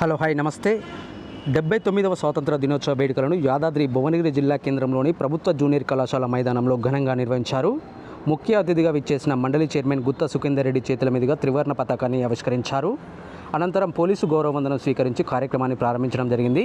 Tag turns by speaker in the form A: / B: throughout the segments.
A: Hello hi నమస్తే. డెబ్బై తొమ్మిదవ స్వాతంత్ర దినోత్సవ వేడుకలను యాదాద్రి భువనగిరి జిల్లా కేంద్రంలోని ప్రభుత్వ జూనియర్ కళాశాల మైదానంలో ఘనంగా నిర్వహించారు. ముఖ్య అతిథిగా విచ్చేసిన మండలి చైర్మన్ గుత్త సుఖేందర్ రెడ్డి చేతుల మీదుగా త్రివర్ణ పతాకాన్ని ఆవిష్కరించారు. అనంతరం పోలీసు గౌరవవందనం స్వీకరించి కార్యక్రమాన్ని ప్రారంభించడం జరిగింది.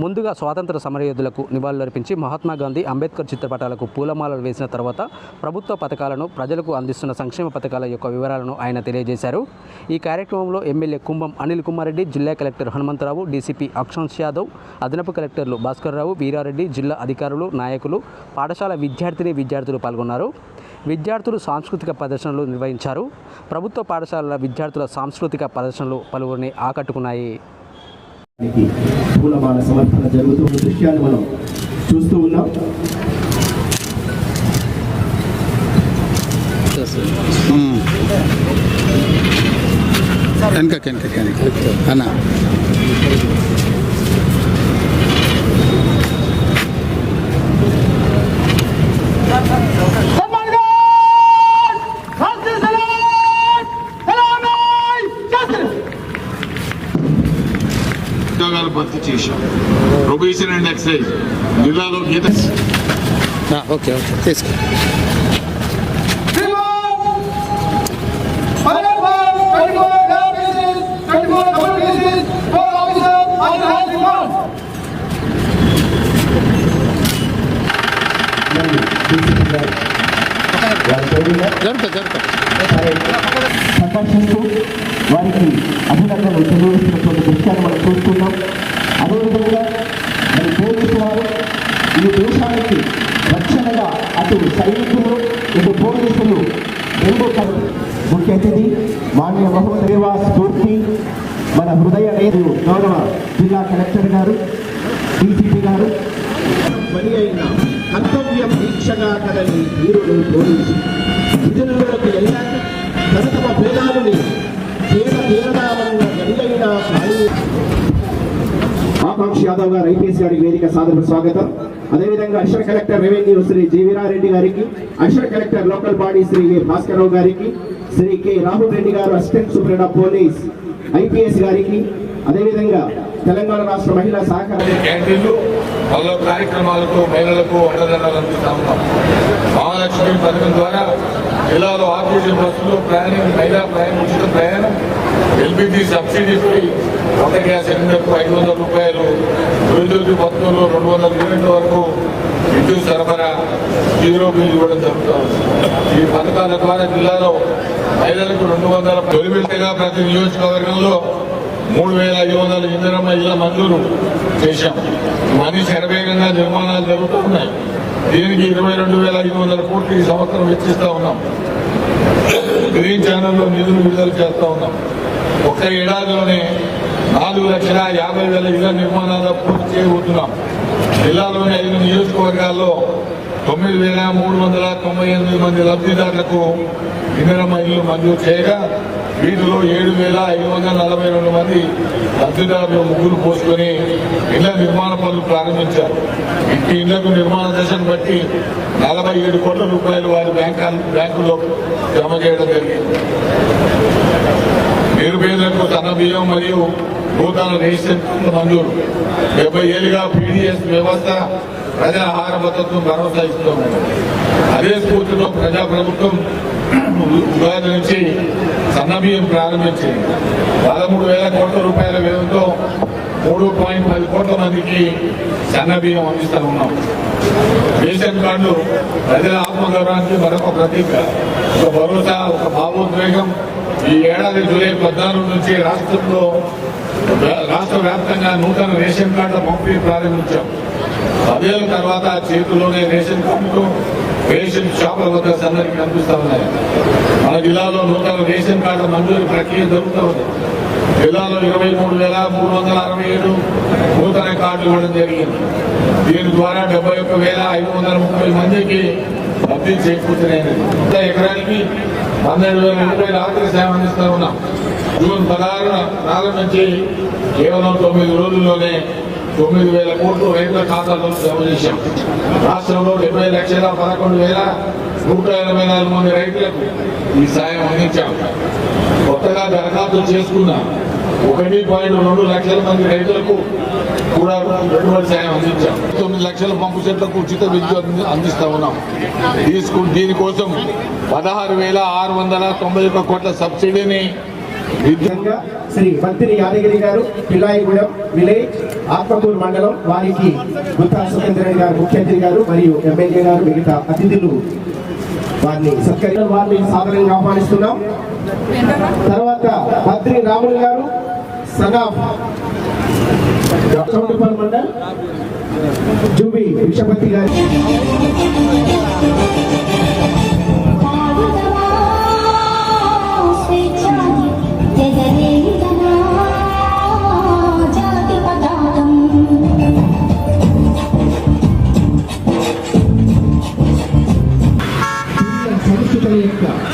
A: ముందుగా స్వాతంత్ర సమరయోధులకు నివాళులర్పించి మహాత్మా గాంధీ అంబేద్కర్ చిత్రపటాలకు పూలమాలలు వేసిన తర్వాత ప్రభుత్వ పథకాలను ప్రజలకు అందిస్తున్న సంక్షేమ పథకాల యొక్క వివరాలను ఆయన తెలియజేశారు. ఈ కార్యక్రమంలో ఎమ్మెల్యే కుంభం అనిల్ కుమార్ రెడ్డి జిల్లా కలెక్టర్ హనుమంతరావు డీసీపీ అక్షాంశ్ యాదవ్ అదనపు కలెక్టర్లు భాస్కర్రావు వీరారెడ్డి జిల్లా అధికారులు నాయకులు పాఠశాల విద్యార్థిని విద్యార్థులు పాల్గొన్నారు. విద్యార్థులు సాంస్కృతిక ప్రదర్శనలు నిర్వహించారు. ప్రభుత్వ పాఠశాలల విద్యార్థుల సాంస్కృతిక ప్రదర్శనలు పలు పలువురిని ఆకట్టుకున్నాయి.
B: దానికి పూలమాల సమర్పణ జరుగుతున్న దృశ్యాన్ని మనం చూస్తూ ఉన్నాం.
C: వెనక వెనక వెనక అన్న.
D: చేశాం ప్రొబేషన్ అండ్ ఎక్సైజ్ జిల్లాలో గీత
C: ఆ, ఓకే ఓకే తీసుకో
B: మరి డీసీపీ గారు వారి పేరున
C: జరుగుతా జరుగుతా
B: సందర్శిస్తూ వారికి అభినందనలు తెలియజేస్తున్నటువంటి దృశ్యాన్ని మనం చూస్తున్నాం అదేవిధంగా మరి పోలీసు వారు ఈ దేశానికి రక్షణగా అటు సైనికులు ఇటు పోలీసులు రెండు కలిసి ముఖ్య అతిథి మాన్య మహమ్మద్ రేవా స్ఫూర్తి. మన హృదయ లేదు గౌరవ జిల్లా కలెక్టర్ గారు డీసీపీ గారు. పని అయిన కర్తవ్య దీక్షగా కదని వీరుడు పోలీసు విధులలోకి వెళ్ళాక తన తమ భేదాలని తీర తీరదామన్న ఎల్లైనా ఖాళీ ఆకాంక్ష యాదవ్ గారు ఐపీఎస్ గారికి వేదిక సాదర స్వాగతం. అదేవిధంగా additional collector revenue Shri G Veerareddy గారికి additional collector local body Shri V Bhaskararao గారికి శ్రీ కె రాహుల్ రెడ్డి గారు assistant superintendent of police IPS గారికి అదేవిధంగా తెలంగాణ రాష్ట్ర మహిళా సహకార
D: క్యాంటీన్లు పలు కార్యక్రమాలకు మహిళలకు అండదండలు అందిస్తా ఉన్నాం మహాలక్ష్మి పథకం ద్వారా జిల్లాలో ఆర్టీసీ బస్సులు ప్రయాణం మహిళా ప్రయాణం ఉచిత ప్రయాణం ఎల్పిజి సబ్సిడీపై వంద గ్యాస్ సిలిండర్కు ఐదు వందల రూపాయలు విద్యుత్ బస్సులు రెండు వందల యూనిట్ల వరకు విద్యుత్ సరఫరా జీరో బిల్ ఇవ్వడం జరుగుతుంది. ఈ పథకాల ద్వారా జిల్లాలో మహిళలకు రెండు వందల తొలి విడతగా ప్రతి నియోజకవర్గంలో మూడు వేల ఐదు వందల ఇందిరమ్మ ఇళ్ళ మంజూరు చేశాం. మనీ శరవేగంగా నిర్మాణాలు జరుగుతున్నాయి. దీనికి ఇరవై రెండు వేల ఐదు వందల కోట్లు ఈ సంవత్సరం వెచ్చిస్తూ ఉన్నాం. గ్రీన్ ఛానల్లో నిధులు విడుదల చేస్తూ ఉన్నాం. ఒక్క ఏడాదిలోనే నాలుగు లక్షల యాభై వేల ఇళ్ళ నిర్మాణాలు పూర్తి చేయబోతున్నాం. జిల్లాలోని ఐదు నియోజకవర్గాల్లో తొమ్మిది వేల మూడు వందల తొంభై ఎనిమిది మంది లబ్ధిదారులకు ఇందిరమ్మ ఇల్లు మంజూరు చేయగా వీటిలో ఏడు వేల ఐదు వందల నలభై రెండు మంది లబ్ధిదారులు ముగ్గురు పోసుకొని ఇళ్ళ నిర్మాణ పనులు ప్రారంభించారు. ఇంటి ఇళ్ళకు నిర్మాణ దశను బట్టి నలభై ఏడు కోట్ల రూపాయలు వారి బ్యాంకు బ్యాంకులో జమ చేయడం జరిగింది. నిరుపేదలకు తన బియ్యం మరియు నూతన రేషన్ మంజూరు. డెబ్బై ఏళ్ళుగా పీడిఎస్ వ్యవస్థ ప్రజా ఆహార భద్రతను భరోసా ఇస్తుంది. అదే స్ఫూర్తిలో ప్రజా ప్రభుత్వం ఉగాది నుంచి సన్నబియ్యం ప్రారంభించింది. పదమూడు వేల కోట్ల రూపాయల వ్యయంతో మూడు పాయింట్ పది కోట్ల మందికి సన్నబియ్యం అందిస్తూ ఉన్నాం రేషన్ కార్డు ప్రజల ఆత్మగౌరవానికి మరొక ప్రతీక. ఒక భరోసా ఒక భావోద్వేగం ఈ ఏడాది జూలై పద్నాలుగు నుంచి రాష్ట్రంలో రాష్ట్ర వ్యాప్తంగా నూతన రేషన్ కార్డుల పంపిణీ ప్రారంభించాం. పదేళ్ళ తర్వాత చేతిలోనే రేషన్ కార్డు రేషన్ షాపుల వద్ద అందరికీ కనిపిస్తా ఉన్నాయి. మన జిల్లాలో నూతన రేషన్ కార్డుల మంజూరు ప్రక్రియ జరుగుతూ ఉంది. జిల్లాలో ఇరవై మూడు వేల మూడు వందల అరవై ఏడు నూతన కార్డులు ఇవ్వడం జరిగింది. దీని ద్వారా డెబ్బై ఒక్క వేల ఐదు వందల ముప్పై మందికి లబ్ధి చేకూర్చున్నాయి ఎకరానికి పన్నెండు వేల రూపాయల ఆర్థిక సేవ అందిస్తూ ఉన్నాం. జూన్ పదహారున ప్రారంభించి కేవలం తొమ్మిది రోజుల్లోనే తొమ్మిది వేల కోట్లు రైతుల ఖాతాలో జమ చేశాం. రాష్ట్రంలో డెబ్బై లక్షల పదకొండు వేల నూట ఎనభై నాలుగు మంది రైతులకు ఈ సాయం అందించాం. కొత్తగా దరఖాస్తు చేసుకున్నాం ఒకటి పాయింట్ రెండు లక్షల మంది రైతులకు కూడా పెట్టుబడి సాయం అందించాం. తొమ్మిది లక్షల పంపు చెట్లకు ఉచిత విద్యుత్ అందిస్తా ఉన్నాం. తీసుకు దీనికోసం పదహారు వేల ఆరు వందల తొంభై ఒక్క కోట్ల సబ్సిడీని విద్యుత్
B: శ్రీ మంత్రి యాదగిరి గారు పిల్లాయిగూడెం విలేజ్ ఆత్మకూరు మండలం వారికి గుత్తా సుఖేంద్రరెడ్డి గారు ముఖ్యమంత్రి గారు మరియు ఎమ్మెల్యే గారు మిగతా అతిథులు వారిని సత్కరి వారిని సాదరంగా ఆహ్వానిస్తున్నాం. ప్రవక్త భద్రి రాములు గారు సనాఫ్ చౌటపల్ మండల్ జుబి విషపతి గారు
E: యొక్క